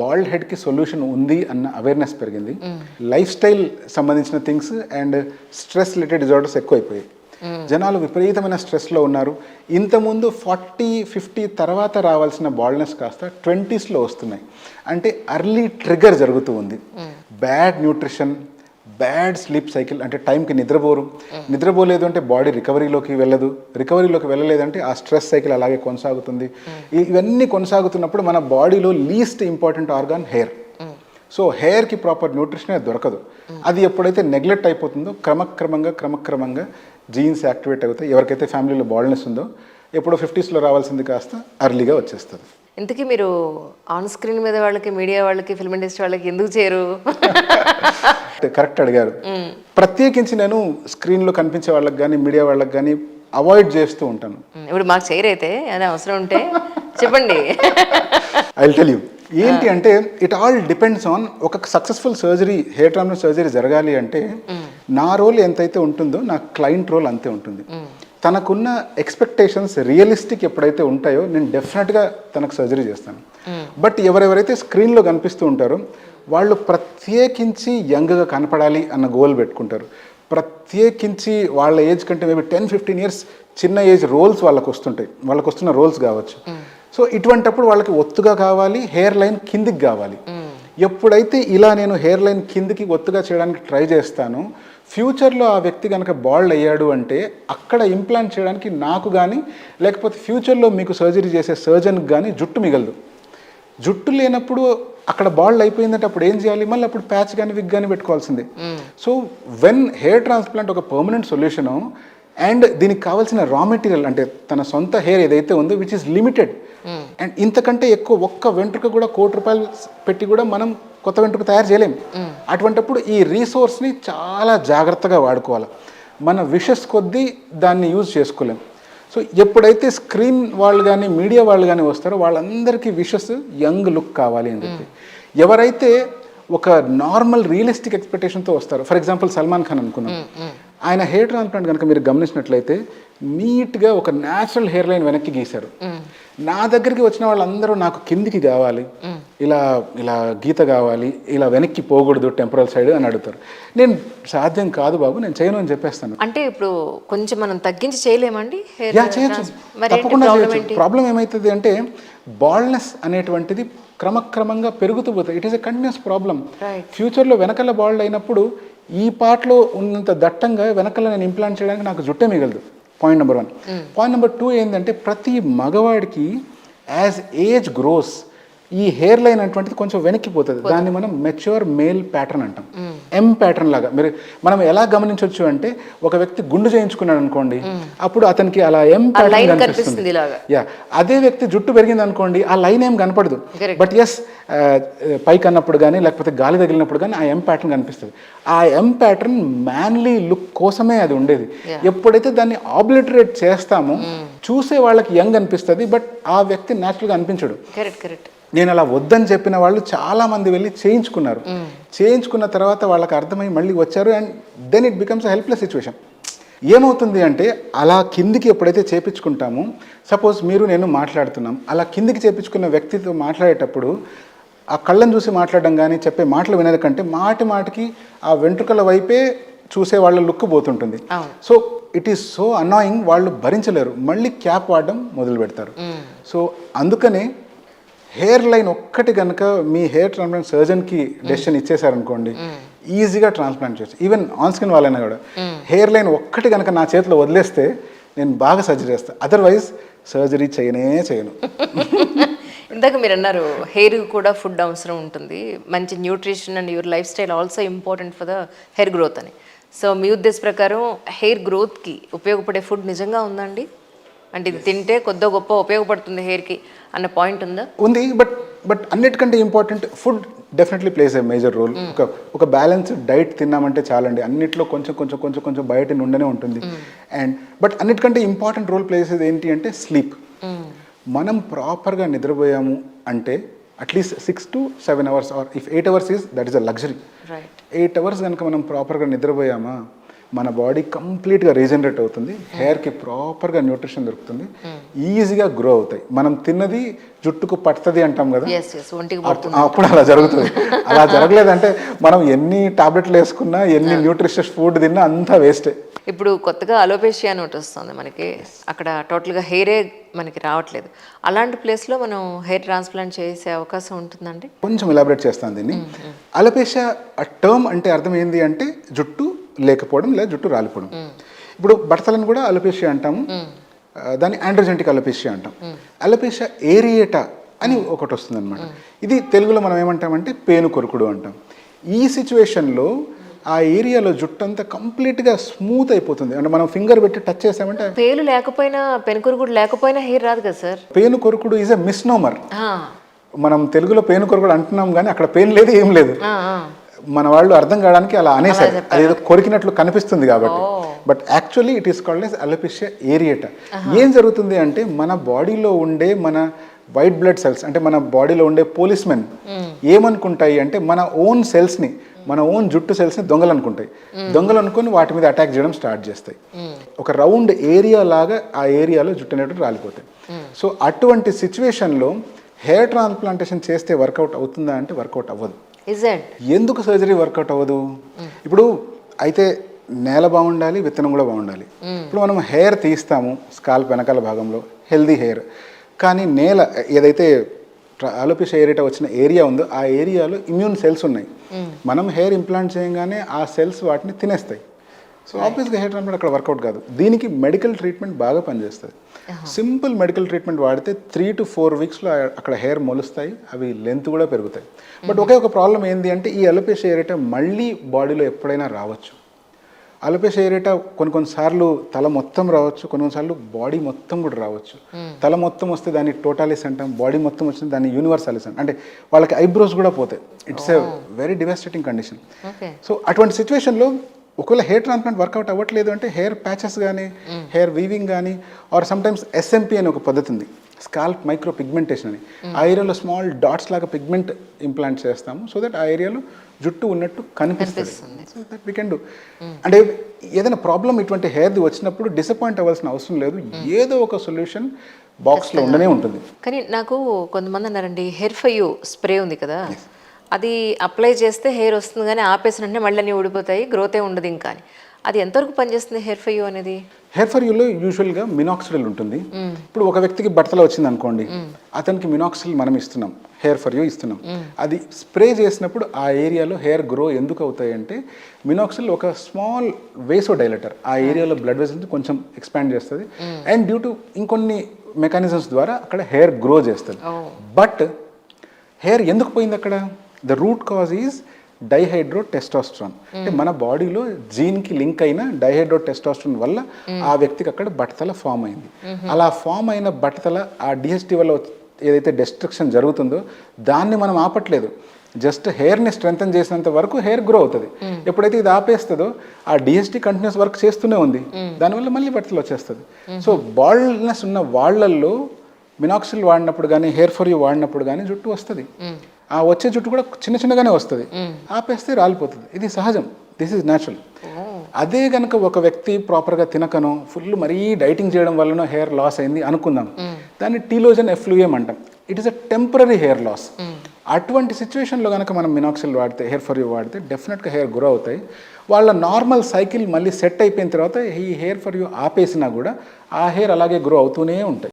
Bald హెడ్కి solution ఉంది అన్న awareness పెరిగింది. లైఫ్ స్టైల్ సంబంధించిన things and stress related disorders ఎక్కువైపోయాయి. జనాలు విపరీతమైన స్ట్రెస్లో ఉన్నారు. ఇంతకుముందు ఫార్టీ ఫిఫ్టీ తర్వాత రావాల్సిన బాల్డ్నెస్ కాస్త ట్వంటీస్లో వస్తున్నాయి. అంటే అర్లీ ట్రిగర్ జరుగుతూ ఉంది. Bad nutrition bad sleep cycle అంటే టైంకి నిద్రపోరు. నిద్రపోలేదు అంటే బాడీ రికవరీలోకి వెళ్ళదు. రికవరీలోకి వెళ్ళలేదంటే ఆ స్ట్రెస్ సైకిల్ అలాగే కొనసాగుతుంది. ఇవన్నీ కొనసాగుతున్నప్పుడు మన బాడీలో least important organ hair. So హెయిర్కి ప్రాపర్ న్యూట్రిషన్ దొరకదు. అది ఎప్పుడైతే నెగ్లెక్ట్ అయిపోతుందో క్రమక్రమంగా క్రమక్రమంగా జీన్స్ యాక్టివేట్ అవుతాయి. ఎవరికైతే ఫ్యామిలీలో బాల్నెస్ ఉందో ఎప్పుడో ఫిఫ్టీస్లో రావాల్సింది కాస్త అర్లీగా వచ్చేస్తుంది. ఇంతకీ మీరు ఆన్ స్క్రీన్ మీద వాళ్ళకి మీడియా వాళ్ళకి ఫిల్మ్ ఇండస్ట్రీ వాళ్ళకి ఎందుకు చేరు? కరెక్ట్ అడిగారు. ప్రత్యేకించి నేను స్క్రీన్లో కనిపించే వాళ్ళకి కానీ మీడియా వాళ్ళకి కానీ అవాయిడ్ చేస్తూ ఉంటాను. ఇప్పుడు మాకు చేయరైతే అని అవసరం ఉంటే చెప్పండి. ఐ టెల్ యూ ఏంటి అంటే ఇట్ ఆల్ డిపెండ్స్ ఆన్ ఒక successful surgery hair transfer surgery జరగాలి అంటే నా రోల్ ఎంతైతే ఉంటుందో నా క్లయింట్ రోల్ అంతే ఉంటుంది. తనకున్న ఎక్స్పెక్టేషన్స్ రియలిస్టిక్ ఎప్పుడైతే ఉంటాయో నేను డెఫినెట్గా తనకు సర్జరీ చేస్తాను. బట్ ఎవరెవరైతే స్క్రీన్లో కనిపిస్తూ ఉంటారో వాళ్ళు ప్రత్యేకించి యంగ్గా కనపడాలి అన్న గోల్ పెట్టుకుంటారు. ప్రత్యేకించి వాళ్ళ ఏజ్ కంటే మేబీ టెన్ ఫిఫ్టీన్ ఇయర్స్ చిన్న ఏజ్ రోల్స్ వాళ్ళకు వస్తుంటాయి. వాళ్ళకు వస్తున్న రోల్స్ కావచ్చు. సో ఇటువంటప్పుడు వాళ్ళకి ఒత్తుగా కావాలి హెయిర్ లైన్ కిందికి కావాలి. ఎప్పుడైతే ఇలా నేను హెయిర్ లైన్ కిందికి ఒత్తుగా చేయడానికి ట్రై చేస్తానో ఫ్యూచర్లో ఆ వ్యక్తి కనుక బాల్డ్ అయ్యాడు అంటే అక్కడ ఇంప్లాంట్ చేయడానికి నాకు కానీ లేకపోతే ఫ్యూచర్లో మీకు సర్జరీ చేసే సర్జన్కి కానీ జుట్టు మిగలదు. జుట్టు లేనప్పుడు అక్కడ బాల్డ్ అయిపోయిందంటే అప్పుడు ఏం చేయాలి? మళ్ళీ అప్పుడు ప్యాచ్ కానీ విగ్ కానీ పెట్టుకోవాల్సిందే. సో వెన్ హెయిర్ ట్రాన్స్ప్లాంట్ ఒక పర్మనెంట్ సొల్యూషను అండ్ దీనికి కావాల్సిన రా మెటీరియల్ అంటే తన సొంత హెయిర్ ఏదైతే ఉందో విచ్ ఇస్ లిమిటెడ్ అండ్ ఇంతకంటే ఎక్కువ ఒక్క వెంట్రుక కూడా కోటి రూపాయలు పెట్టి కూడా మనం కొత్త వెంట్రుక తయారు చేయలేం. అటువంటప్పుడు ఈ రీసోర్స్ని చాలా జాగ్రత్తగా వాడుకోవాలి. మన విషస్ కొద్దీ దాన్ని యూజ్ చేసుకోలేం. సో ఎప్పుడైతే స్క్రీన్ వాళ్ళు కానీ మీడియా వాళ్ళు కానీ వస్తారో వాళ్ళందరికీ విషస్ యంగ్ లుక్ కావాలి అని చెప్పి. ఎవరైతే ఒక నార్మల్ రియలిస్టిక్ ఎక్స్పెక్టేషన్తో వస్తారు ఫర్ ఎగ్జాంపుల్ సల్మాన్ ఖాన్ అనుకున్నాం ఆయన హెయిర్ ట్రాన్స్ప్లాంట్ కనుక మీరు గమనించినట్లయితే నీట్గా ఒక న్యాచురల్ హెయిర్ లైన్ వెనక్కి గీశారు. నా దగ్గరికి వచ్చిన వాళ్ళందరూ నాకు కిందికి కావాలి ఇలా ఇలా గీత కావాలి ఇలా వెనక్కి పోకూడదు టెంపరల్ సైడ్ అని అడుగుతారు. నేను సాధ్యం కాదు బాబు నేను చేయను అని చెప్పేస్తాను. అంటే ఇప్పుడు కొంచెం మనం తగ్గించి చేయలేమండి చేయొచ్చు. తప్పకుండా ప్రాబ్లం చేయొచ్చు. ప్రాబ్లం ఏమవుతుంది అంటే బాల్డ్నెస్ అనేటువంటిది క్రమక్రమంగా పెరుగుతూ పోతుంది. It is a continuous problem. ఫ్యూచర్లో వెనకల బాల్డ్ అయినప్పుడు ఈ పార్ట్లో ఉన్నంత దట్టంగా వెనకల నేను ఇంప్లాంట్ చేయడానికి నాకు జుట్టే మిగలదు. Point number one point number two ఏంటంటే ప్రతి మగవాడికి యాజ్ ఏజ్ గ్రోస్ ఈ హెయిర్ లైన్ అటువంటిది కొంచెం వెనక్కిపోతుంది దాన్ని మనం మెచ్యూర్ మేల్ ప్యాటర్న్ అంటాం. ఎం ప్యాటర్న్ లాగా. మీరు మనం ఎలా గమనించవచ్చు అంటే ఒక వ్యక్తి గుండు చేయించుకున్నాడు అనుకోండి అప్పుడు అతనికి అలా ఎం ప్యాటర్న్ కనిపిస్తుంది. యా అదే వ్యక్తి జుట్టు పెరిగింది అనుకోండి ఆ లైన్ ఏం కనపడదు. బట్ ఎస్ పైకి అన్నప్పుడు కానీ లేకపోతే గాలి తగిలినప్పుడు కానీ ఆ ఎం ప్యాటర్న్ కనిపిస్తుంది. ఆ ఎం ప్యాటర్న్ మ్యాన్లీ లుక్ కోసమే అది ఉండేది. ఎప్పుడైతే దాన్ని ఆబ్లిటరేట్ చేస్తామో చూసే వాళ్ళకి యంగ్ అనిపిస్తుంది బట్ ఆ వ్యక్తి న్యాచురల్గా అనిపించడు. కరెక్ట్ కరెక్ట్ నేను అలా వద్దని చెప్పిన వాళ్ళు చాలా మంది వెళ్ళి చేయించుకున్నారు. చేయించుకున్న తర్వాత వాళ్ళకి అర్థమై మళ్ళీ వచ్చారు and then it becomes helpless situation ఏమవుతుంది అంటే అలా కిందికి ఎప్పుడైతే చేపించుకుంటామో సపోజ్ మీరు నేను మాట్లాడుతున్నాం అలా కిందికి చేపించుకున్న వ్యక్తితో మాట్లాడేటప్పుడు ఆ కళ్ళని చూసి మాట్లాడడం కానీ చెప్పే మాటలు వినదు కంటే మాటి మాటికి ఆ వెంట్రుకల వైపే చూసే వాళ్ళ look పోతుంటుంది. So it is so annoying వాళ్ళు భరించలేరు. మళ్ళీ క్యాప్ వాడడం మొదలు పెడతారు సో అందుకనే హెయిర్ లైన్ ఒక్కటి కనుక మీ హెయిర్ ట్రాన్స్ప్లాంట్ సర్జన్కి డెసిషన్ ఇచ్చేసారనుకోండి ఈజీగా ట్రాన్స్ప్లాంట్ చేయొచ్చు. ఈవెన్ ఆన్ స్కిన్ వాళ్ళైనా కూడా. హెయిర్ లైన్ ఒక్కటి కనుక నా చేతిలో వదిలేస్తే నేను బాగా సర్జరీ చేస్తాను అదర్వైజ్ సర్జరీ చేయనే చేయను. ఇందాక మీరు అన్నారు హెయిర్ కూడా ఫుడ్ అవసరం ఉంటుంది. మంచి nutrition and your lifestyle also important for the hair growth అని. సో మీ ఉద్దేశ ప్రకారం హెయిర్ గ్రోత్కి ఉపయోగపడే ఫుడ్ నిజంగా ఉందండి అంటే ఇది తింటే కొద్ది గొప్ప ఉపయోగపడుతుంది హెయిర్కి అన్న పాయింట్ ఉందా? ఉంది బట్ బట్ అన్నిటికంటే important food definitely plays a major role ఒక ఒక బ్యాలెన్స్డ్ డైట్ తిన్నామంటే చాలండి. అన్నిట్లో కొంచెం కొంచెం కొంచెం కొంచెం బయట నుండనే ఉంటుంది. అండ్ బట్ అన్నిటికంటే ఇంపార్టెంట్ రోల్ ప్లేస్ ఏంటి అంటే స్లీప్ మనం ప్రాపర్గా నిద్రపోయాము అంటే at least six to seven hours or if eight hours is that is a luxury right eight hours కనుక మనం ప్రాపర్గా నిద్రపోయామా? మన బాడీ కంప్లీట్గా రీజనరేట్ అవుతుంది. హెయిర్కి ప్రాపర్గా న్యూట్రిషన్ దొరుకుతుంది. ఈజీగా గ్రో అవుతాయి. మనం తిన్నది జుట్టుకు పడుతుంది అంటాం కదా. అప్పుడు అలా జరుగుతుంది. అలా జరగలేదంటే మనం ఎన్ని టాబ్లెట్లు వేసుకున్నా ఎన్ని న్యూట్రిషియస్ ఫుడ్ తిన్నా అంతా వేస్టే. ఇప్పుడు కొత్తగా అలోపేషియా అని ఒకటి వస్తుంది మనకి. అక్కడ టోటల్గా హెయిరే మనకి రావట్లేదు. అలాంటి ప్లేస్లో మనం హెయిర్ ట్రాన్స్ప్లాంట్ చేసే అవకాశం ఉంటుందండి? కొంచెం ఎలాబరేట్ చేస్తాను దీన్ని. అలపేషియా టర్మ్ అంటే అర్థం ఏంటి అంటే జుట్టు లేకపోవడం లేదా జుట్టు రాలిపోవడం. ఇప్పుడు బట్టలను కూడా అలపేషియా అంటాము. దాన్ని ఆండ్రోజెంటిక్ అలపేషియా అంటాం. అలపేషియా ఏరియేటా అని ఒకటి వస్తుంది అనమాట ఇది తెలుగులో మనం ఏమంటామంటే పేను కొరుకుడు అంటాం. ఈ సిచ్యువేషన్లో ఆ ఏరియాలో జుట్టు అంతా కంప్లీట్గా స్మూత్ అయిపోతుంది. అంటే మనం ఫింగర్ పెట్టి టచ్ చేసామంటే పేలు లేకపోయినా పెనుకురుగుడు లేకపోయినా హెయిర్ రాదు కదా సార్? పేను కొరుకుడు ఈజ్ ఎ మిస్నోమర్ మనం తెలుగులో పేను కొరుకుడు అంటున్నాం కానీ అక్కడ పెయిన్ లేదు ఏం లేదు. మన వాళ్ళు అర్థం కావడానికి అలా అనేసారు అదేదో కొరికినట్లు కనిపిస్తుంది కాబట్టి. But actually it is called as alopecia areata ఏం జరుగుతుంది అంటే మన బాడీలో ఉండే మన వైట్ బ్లడ్ సెల్స్ అంటే మన బాడీలో ఉండే పోలీస్ మెన్ ఏమనుకుంటాయి అంటే మన ఓన్ సెల్స్ని మన ఓన్ జుట్టు సెల్స్ని దొంగలు అనుకుంటాయి దొంగలు అనుకుని వాటి మీద అటాక్ చేయడం స్టార్ట్ చేస్తాయి. ఒక రౌండ్ ఏరియా లాగా ఆ ఏరియాలో జుట్టు అనేటువంటి రాలిపోతాయి. సో అటువంటి సిచ్యువేషన్లో హెయిర్ ట్రాన్స్ప్లాంటేషన్ చేస్తే వర్కౌట్ అవుతుందా అంటే వర్కౌట్ అవ్వదు. ఎందుకు సర్జరీ వర్కౌట్ అవ్వదు? ఇప్పుడు అయితే నేల బాగుండాలి విత్తనం కూడా బాగుండాలి. ఇప్పుడు మనం హెయిర్ తీస్తాము స్కాల్ప్ వెనకాల భాగంలో హెల్దీ హెయిర్ కానీ నేల ఏదైతే ఆలోపిష ఏరియా వచ్చిన ఏరియా ఉందో ఆ ఏరియాలో ఇమ్యూన్ సెల్స్ ఉన్నాయి. మనం హెయిర్ ఇంప్లాంట్ చేయగానే ఆ సెల్స్ వాటిని తినేస్తాయి. సో ఆబ్వియస్గా హెయిర్ ట్రాన్స్ప్లాంట్ అక్కడ వర్కౌట్ కాదు. దీనికి మెడికల్ ట్రీట్మెంట్ బాగా పనిచేస్తుంది. సింపుల్ మెడికల్ ట్రీట్మెంట్ వాడితే త్రీ టు ఫోర్ వీక్స్లో అక్కడ హెయిర్ మొలుస్తాయి అవి లెంత్ కూడా పెరుగుతాయి. బట్ ఒకే ఒక ప్రాబ్లం ఏంటి అంటే ఈ అలోపేష ఏరియా మళ్ళీ బాడీలో ఎప్పుడైనా రావచ్చు. అలోపేష ఏరియా కొన్ని కొన్నిసార్లు తల మొత్తం రావచ్చు కొన్ని కొన్నిసార్లు బాడీ మొత్తం కూడా రావచ్చు. తల మొత్తం వస్తే దాన్ని టోటాలిస్ అంటాం బాడీ మొత్తం వచ్చింది దాన్ని యూనివర్సాలిస్ అంటాం. అంటే వాళ్ళకి ఐబ్రోస్ కూడా పోతాయి. It's a very devastating condition so అటువంటి సిచ్యువేషన్లో ఒకవేళ హెయిర్ ట్రాన్స్ప్లాంట్ వర్కౌట్ అవ్వట్లేదు అంటే హెయిర్ ప్యాచెస్ కానీ హెయిర్ వీవింగ్ కానీ ఆర్ సమ్టైమ్స్ ఎస్ఎంపి అని ఒక పద్ధతి ఉంది. స్కాల్ప్ మైక్రో పిగ్మెంటేషన్ అని ఆ ఏరియాలో స్మాల్ డాట్స్ లాగా పిగ్మెంట్ ఇంప్లాంట్ చేస్తాము. సో దట్ ఆ ఏరియాలో జుట్టు ఉన్నట్టు కనిపిస్తుంది. So that we can do అంటే ఏదైనా ప్రాబ్లం ఇటువంటి హెయిర్ది వచ్చినప్పుడు డిసప్పాయింట్ అవ్వాల్సిన అవసరం లేదు. ఏదో ఒక సొల్యూషన్ బాక్స్లో ఉండనే ఉంటుంది. కానీ నాకు కొంతమంది అన్నారండి హెయిర్ స్ప్రే ఉంది కదా. అది అప్లై చేస్తే హెయిర్ వస్తుంది కానీ ఆపేసినంటే మళ్ళీ అన్నీ ఊడిపోతాయి గ్రోతే ఉండదు ఇంకా అది ఎంతవరకు పనిచేస్తుంది హెయిర్ ఫర్ యూ అనేది? హెయిర్ ఫర్ యూలో యూజువల్గా మినాక్సిడిల్ ఉంటుంది. ఇప్పుడు ఒక వ్యక్తికి బట్టలు వచ్చింది అనుకోండి అతనికి మినాక్సిడిల్ మనం ఇస్తున్నాం హెయిర్ ఫర్ యూ ఇస్తున్నాం. అది స్ప్రే చేసినప్పుడు ఆ ఏరియాలో హెయిర్ గ్రో ఎందుకు అవుతాయి అంటే మినాక్సిల్ ఒక స్మాల్ వేసో డైలటర్ ఆ ఏరియాలో బ్లడ్ వెసల్స్ కొంచెం ఎక్స్పాండ్ చేస్తుంది. అండ్ డ్యూ టు ఇంకొన్ని మెకానిజమ్స్ ద్వారా అక్కడ హెయిర్ గ్రో చేస్తుంది. బట్ హెయిర్ ఎందుకు పోయింది అక్కడ? The root cause is dihydrotestosterone అంటే మన బాడీలో జీన్కి లింక్ అయిన డైహైడ్రో టెస్టాస్ట్రాన్ వల్ల ఆ వ్యక్తికి అక్కడ బట్టతల ఫామ్ అయింది. అలా ఫామ్ అయిన బట్టతల ఆ డిహెచ్డి వల్ల ఏదైతే డెస్ట్రక్షన్ జరుగుతుందో దాన్ని మనం ఆపట్లేదు. జస్ట్ హెయిర్ని స్ట్రెంగ్తన్ చేసినంత వరకు హెయిర్ గ్రో అవుతుంది. ఎప్పుడైతే ఇది ఆపేస్తుందో ఆ డిఎస్టీ కంటిన్యూస్ వర్క్ చేస్తూనే ఉంది. దానివల్ల మళ్ళీ బట్టలు వచ్చేస్తుంది. సో బాల్డ్నెస్ ఉన్న వాళ్ళల్లో మినాక్సిల్ వాడినప్పుడు కానీ హెయిర్ ఫర్ యూ వాడినప్పుడు కానీ జుట్టు వస్తుంది. ఆ వచ్చే జుట్టు కూడా చిన్న చిన్నగానే వస్తుంది. ఆపేస్తే రాలిపోతుంది. ఇది సహజం. దిస్ ఇస్ న్యాచురల్ అదే కనుక ఒక వ్యక్తి ప్రాపర్గా తినకనో ఫుల్ మరీ డైటింగ్ చేయడం వల్లనో హెయిర్ లాస్ అయింది అనుకుందాం. దాన్ని టీలోజన్ ఎఫ్లూయం అంటాం. It is a temporary hair loss అటువంటి సిచ్యువేషన్లో కనుక మనం మినాక్సిల్ వాడితే హెయిర్ ఫర్ యూ వాడితే డెఫినెట్గా హెయిర్ గ్రో అవుతాయి. వాళ్ళ నార్మల్ సైకిల్ మళ్ళీ సెట్ అయిపోయిన తర్వాత ఈ హెయిర్ ఫర్ యూ ఆపేసినా కూడా ఆ హెయిర్ అలాగే గ్రో అవుతూనే ఉంటాయి.